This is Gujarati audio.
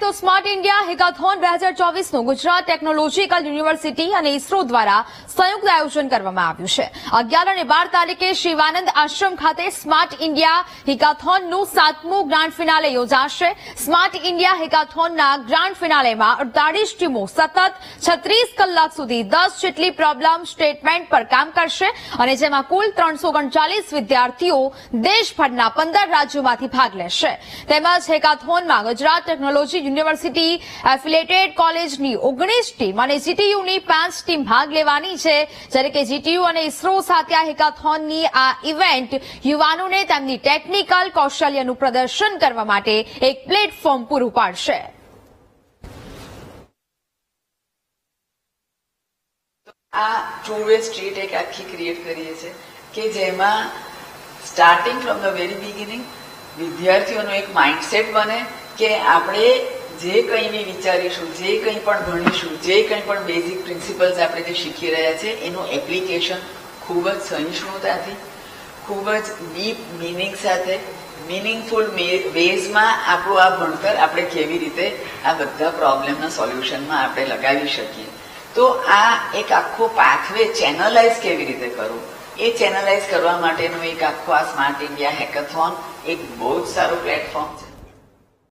તો સ્માર્ટ ઇન્ડિયા હેકાથોન બે હજાર ચોવીસનું ગુજરાત ટેકનોલોજીકલ યુનિવર્સિટી અને ઇસરો દ્વારા સંયુક્ત આયોજન કરવામાં આવ્યું છે. અગિયાર અને બાર તારીખે શિવાનંદ આશ્રમ ખાતે સ્માર્ટ ઇન્ડિયા હેકાથોનનું સાતમું ગ્રાન્ડ ફિનાલે યોજાશે. સ્માર્ટ ઇન્ડિયા હેકાથોનના ગ્રાન્ડ ફિનાલેમાં અડતાળીસ ટીમો સતત છત્રીસ કલાક સુધી દસ જેટલી પ્રોબ્લેમ સ્ટેટમેન્ટ પર કામ કરશે અને જેમાં કુલ ત્રણસો ઓગણચાલીસ વિદ્યાર્થીઓ દેશભરના પંદર રાજ્યોમાંથી ભાગ લેશે. તેમજ હેકાથોનમાં ગુજરાત ટેકનોલોજી યુનિવર્સિટી એફિલેટેડ કોલેજની ઓગણીસ ટીમ અને જીટીયુની પાંચ ટીમ ભાગ લેવાની છે. જ્યારે કે જીટીયુ અને ઇસરો સાથે આ હેકાથોનની આ ઇવેન્ટ યુવાનોને તેમની ટેકનિકલ કૌશલ્યનું પ્રદર્શન કરવા માટે એક પ્લેટફોર્મ પૂરું પાડશે. આ ટુ વે સ્ટ્રીટ એક આખી ક્રિએટ કરીએ છીએ કે જેમાં starting from the very beginning વિદ્યાર્થીઓનો એક માઇન્ડસેટ બને કે આપણે જે કંઈ બી વિચારીશું, જે કંઈ પણ ભણીશું, જે કંઈ પણ બેઝિક પ્રિન્સિપલ્સ આપણે જે શીખી રહ્યા છે, એનું એપ્લિકેશન ખૂબ જ સહિષ્ણુતાથી, ખૂબ જ ડીપ મિનિંગ સાથે મિનિંગફુલ વેઝમાં આપણું આ ભણતર આપણે કેવી રીતે આ બધા પ્રોબ્લેમના સોલ્યુશનમાં આપણે લગાવી શકીએ. તો આ એક આખો પાથવે ચેનલાઇઝ કેવી રીતે કરવું? એ ચેનલાઇઝ કરવા માટેનું એક આખો આ સ્માર્ટ ઇન્ડિયા હેકેથોન એક બહુ જ સારું પ્લેટફોર્મ છે.